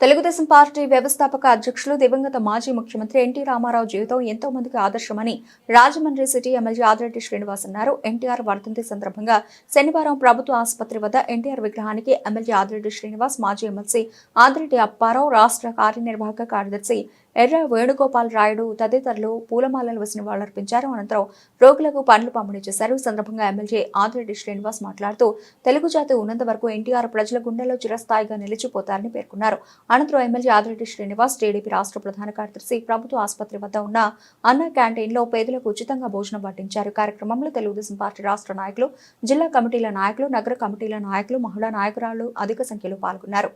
Telugu Desam party వ్యవస్థాపక అధ్యక్షులు దివంగత మాజీ ముఖ్యమంత్రి ఎన్టీ రామారావు జీవితం ఎంతో మందికి ఆదర్శమని రాజమండ్రి సిటీ ఎమ్మెల్యే ఆదిరెడ్డి శ్రీనివాస్ అన్నారు. ఎన్టీఆర్ వర్ధంతి సందర్భంగా శనివారం ప్రభుత్వ ఆసుపత్రి వద్ద ఎన్టీఆర్ విగ్రహానికి ఎమ్మెల్యే ఆదిరెడ్డి శ్రీనివాస్ మాజీ ఎమ్మెల్సీ ఆదిరెడ్డి అప్పారావు రాష్ట్ర కార్యనిర్వాహక కార్యదర్శి ఎర్ర వేణుగోపాల్ రాయుడు తదితరులు పూలమాలలు వాళ్ళు అర్పించారు. అనంతరం రోగులకు పండ్లు పంపిణీ చేశారు. ఈ సందర్భంగా ఎమ్మెల్యే ఆదిరెడ్డి శ్రీనివాస్ మాట్లాడుతూ తెలుగు జాతి ఉన్నంత వరకు ఎన్టీఆర్ ప్రజల గుండెల్లో చిరస్థాయిగా నిలిచిపోతారని పేర్కొన్నారు. అనంతరం ఎమ్మెల్యే ఆదిరెడ్డి శ్రీనివాస్ టీడీపీ రాష్ట్ర ప్రధాన కార్యదర్శి ప్రభుత్వ ఆసుపత్రి వద్ద ఉన్న అన్న క్యాంటీన్లో పేదలకు ఉచితంగా భోజనం పట్టించారు కార్యక్రమంలో తెలుగుదేశం పార్టీ రాష్ట్ర నాయకులు జిల్లా కమిటీల నాయకులు నగర కమిటీల నాయకులు మహిళా నాయకురాలు అధిక సంఖ్యలో పాల్గొన్నారు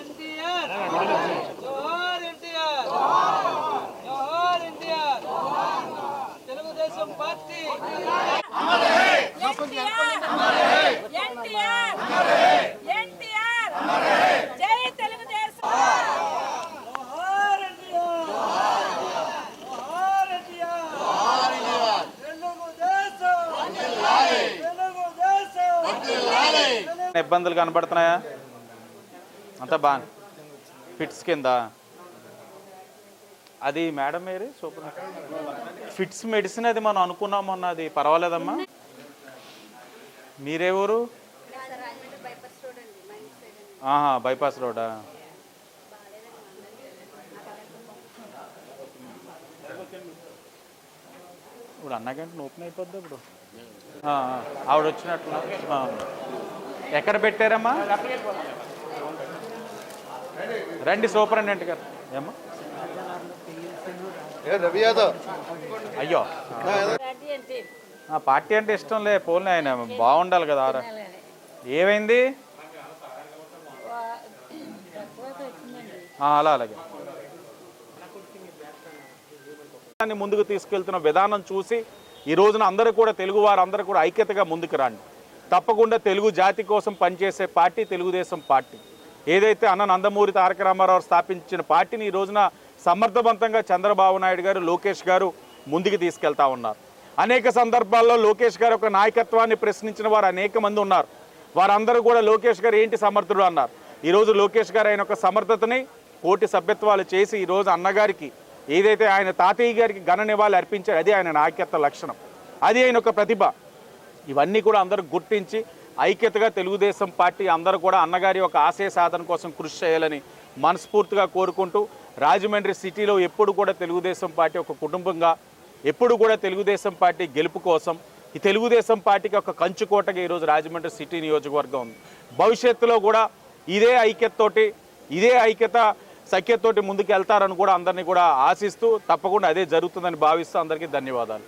ఎన్టీఆర్ జోహార్ ఎన్టీఆర్ జోహార్ ఎన్టీఆర్ తెలుగుదేశం పార్టీ ఎన్టీఆర్ జై తెలుగుదేశం జోహార్ ఎన్టీఆర్ జోహార్ ఎన్టీఆర్ తెలుగుదేశం ఏమైనా ఇబ్బందులు కనబడుతున్నాయా? అంతా బాగా ఫిట్స్ కింద. అది మేడం మీరు సూపర్. ఫిట్స్ మెడిసిన్ అది మనం అనుకున్నాం మొన్న అది. పర్వాలేదమ్మా. మీరే ఊరు? ఆహా బైపాస్ రోడా? ఇప్పుడు అన్న ఓపెన్ అయిపోద్ది ఇప్పుడు? ఆవిడ వచ్చినట్లు ఎక్కడ పెట్టారమ్మా? రండి సూపరింటెండెంట్ గారు ఏమ్మా? అయ్యో. పార్టీ అంటే ఇష్టం లే పోలే ఆయన. బాగుండాలి కదా ఆరా. ఏమైంది? అలా అలాగే. ముందుకు తీసుకెళ్తున్న విధానం చూసి ఈ రోజున అందరూ కూడా తెలుగు వారు అందరూ కూడా ఐక్యతగా ముందుకు రండి. తప్పకుండా తెలుగు జాతి కోసం పనిచేసే పార్టీ తెలుగుదేశం పార్టీ. ఏదైతే అన్న నందమూరి తారక రామారావు స్థాపించిన పార్టీని ఈ రోజున సమర్థవంతంగా చంద్రబాబు నాయుడు గారు లోకేష్ గారు ముందుకు తీసుకెళ్తా ఉన్నారు. అనేక సందర్భాల్లో లోకేష్ గారు ఒక నాయకత్వాన్ని ప్రశ్నించిన వారు అనేక మంది ఉన్నారు. వారందరూ కూడా లోకేష్ గారు ఏంటి సమర్థుడు అన్నారు. ఈరోజు లోకేష్ గారు ఆయన ఒక సమర్థతని కోటి సభ్యత్వాలు చేసి ఈరోజు అన్నగారికి ఏదైతే ఆయన తాతయ్య గారికి ఘన నివాళి అర్పించారు అది ఆయన నాయకత్వ లక్షణం. అది ఆయన ఒక ప్రతిభ. ఇవన్నీ కూడా అందరూ గుర్తించి ఐక్యతగా తెలుగుదేశం పార్టీ అందరూ కూడా అన్నగారి యొక్క ఆశయ సాధన కోసం కృషి చేయాలని మనస్ఫూర్తిగా కోరుకుంటూ రాజమండ్రి సిటీలో ఎప్పుడు కూడా తెలుగుదేశం పార్టీ ఒక కుటుంబంగా ఎప్పుడు కూడా తెలుగుదేశం పార్టీ గెలుపు కోసం ఈ తెలుగుదేశం పార్టీకి ఒక కంచుకోటగా ఈరోజు రాజమండ్రి సిటీ నియోజకవర్గం ఉంది. భవిష్యత్తులో కూడా ఇదే ఐక్యతతోటి ఇదే ఐక్యత సఖ్యతతోటి ముందుకు వెళ్తారని కూడా అందరినీ కూడా ఆశిస్తూ తప్పకుండా అదే జరుగుతుందని భావిస్తూ అందరికీ ధన్యవాదాలు.